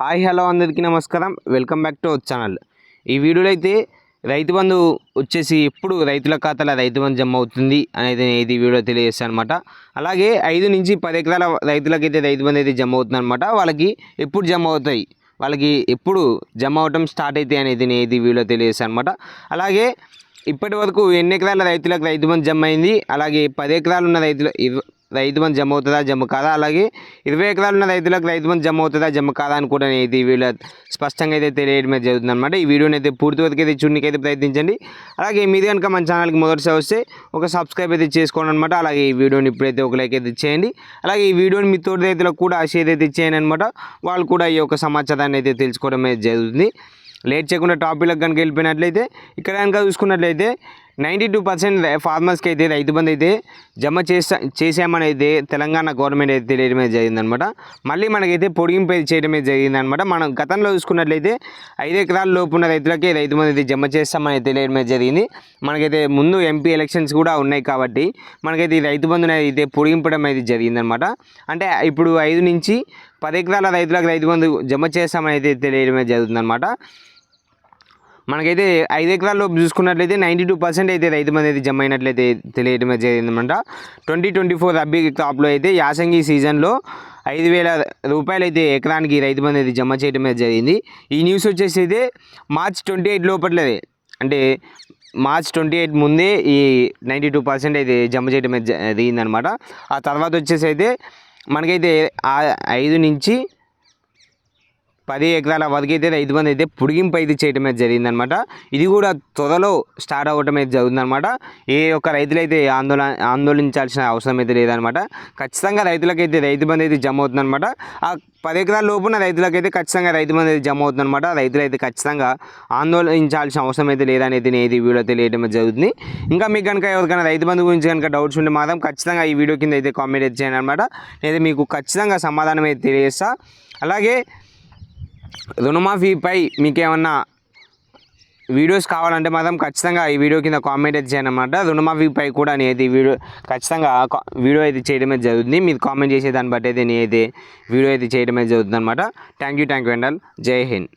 Hi hello అందరికీ నమస్కారం. Welcome back to our channel. ఈ వీడియోలో అయితే రైతు బంధు వచ్చేసి ఎప్పుడు రైతుల ఖాతాలో రైతు బంధు జమ అవుతుంది అనేది ఇది వీడియో తెలియజేస్తాను అనమాట అలాగే ఐదు నుంచి పది ఎకరాల రైతులకైతే రైతు బంధు అయితే జమ అవుతుంది అనమాట వాళ్ళకి ఎప్పుడు జమ అవుతాయి? వాళ్ళకి ఎప్పుడు జమ అవటం స్టార్ట్ అవుతాయి అనేది నేను ఇది వీడియో తెలియజేస్తాను అనమాట అలాగే ఇప్పటి వరకు ఎన్ని ఎకరాల రైతులకు రైతు బంధు జమ అయింది? అలాగే పది ఎకరాలు ఉన్న రైతుల రైతు బంధు జమ అవుతుందా జమ కాదా? అలాగే ఇరవై ఎకరాలు ఉన్న రైతులకు రైతు బంధు జమ అవుతుందా జమ కాదా అని కూడా నేను ఇది వీళ్ళ స్పష్టంగా అయితే తెలియడం జరుగుతుంది అనమాట ఈ వీడియోని అయితే పూర్తి వరకు అయితే చూడడానికి అయితే ప్రయత్నించండి. అలాగే మీది కనుక మన ఛానల్కి మొదటిసారి వస్తే ఒక సబ్స్క్రైబ్ అయితే చేసుకోండి అనమాట అలాగే ఈ వీడియోని ఇప్పుడైతే ఒక లైక్ అయితే చేయండి. అలాగే ఈ వీడియోని మీ తోటి రైతులకు కూడా షేర్ అయితే చేయండి అనమాట వాళ్ళు కూడా ఈ యొక్క సమాచారాన్ని అయితే తెలుసుకోవడం అయితే జరుగుతుంది. లేట్ చేయకుండా టాపిక్లకు కనుక వెళ్ళిపోయినట్లయితే ఇక్కడ కనుక చూసుకున్నట్లయితే నైంటీ టూ పర్సెంట్ ఫార్మర్స్కి అయితే రైతు బంధు అయితే జమ చేసా చేసామని అయితే తెలంగాణ గవర్నమెంట్ అయితే తెలియడమే జరిగిందనమాట. మళ్ళీ మనకైతే పొడిగింపు చేయడమే జరిగిందనమాట. మనం గతంలో చూసుకున్నట్లయితే ఐదు ఎకరాల లోపు ఉన్న రైతులకే రైతు బంధు అయితే జమ చేస్తామని తెలియడమే జరిగింది. మనకైతే ముందు ఎంపీ ఎలక్షన్స్ కూడా ఉన్నాయి కాబట్టి మనకైతే ఈ రైతు బంధుని అయితే పొడిగింపడం అయితే జరిగిందనమాట. అంటే ఇప్పుడు ఐదు నుంచి పది ఎకరాల రైతులకు రైతు బంధు జమ చేస్తామని అయితే తెలియడమే జరుగుతుందన్నమాట మనకైతే ఐదు ఎకరాల లోపు చూసుకున్నట్లయితే నైంటీ టూ పర్సెంట్ అయితే రైతు మంది అయితే జమ అయినట్లయితే తెలియడం జరిగిందనమాట ట్వంటీ ట్వంటీ ఫోర్ రబ్బీ క్రాప్లో అయితే యాసంగి సీజన్లో ఐదు వేల రూపాయలు అయితే ఎకరానికి రైతు మంది అయితే జమ చేయడం జరిగింది. ఈ న్యూస్ వచ్చేసి అయితే మార్చ్ ట్వంటీ ఎయిట్ లోపట్లదే. అంటే మార్చ్ ట్వంటీ ఎయిట్ ముందే ఈ నైంటీ టూ పర్సెంట్ అయితే జమ చేయడం జరిగిందనమాట ఆ తర్వాత వచ్చేసి అయితే మనకైతే ఐదు నుంచి పది ఎకరాల వరకు అయితే రైతు బంధు అయితే పొడిగింపు అయితే చేయడం అయితే జరిగిందనమాట ఇది కూడా త్వరలో స్టార్ట్ అవ్వటం అయితే జరుగుతుందనమాట ఏ ఒక్క రైతులైతే ఆందోళన ఆందోళించాల్సిన అవసరం అయితే లేదనమాట ఖచ్చితంగా రైతులకైతే రైతు బంధు అయితే జమ అవుతుందనమాట ఆ పది ఎకరాల లోపున రైతులకైతే ఖచ్చితంగా రైతు బంధు అయితే జమ అవుతుందనమాట రైతులైతే ఖచ్చితంగా ఆందోళించాల్సిన అవసరం అయితే లేదనేది నేను ఈ వీడియో తెలియడం జరుగుతుంది. ఇంకా మీకు కనుక ఎవరికైనా రైతు బంధు గురించి కనుక డౌట్స్ ఉంటే మాత్రం ఖచ్చితంగా ఈ వీడియో కింద అయితే కామెంట్ అయితే చేయండి అనమాట నేను మీకు ఖచ్చితంగా సమాధానం అయితే తెలియజేస్తా. అలాగే రుణమాఫీపై మీకు ఏమన్నా వీడియోస్ కావాలంటే మాత్రం ఖచ్చితంగా ఈ వీడియో కింద కామెంట్ అయితే చేయను అనమాట రుణమాఫీపై కూడా నేనైతే వీడియో ఖచ్చితంగా వీడియో అయితే చేయడమే జరుగుతుంది. మీరు కామెంట్ చేసే దాన్ని బట్టి అయితే నేనైతే వీడియో అయితే చేయడమే జరుగుతుంది అనమాట thank you thank you and Jai Hind.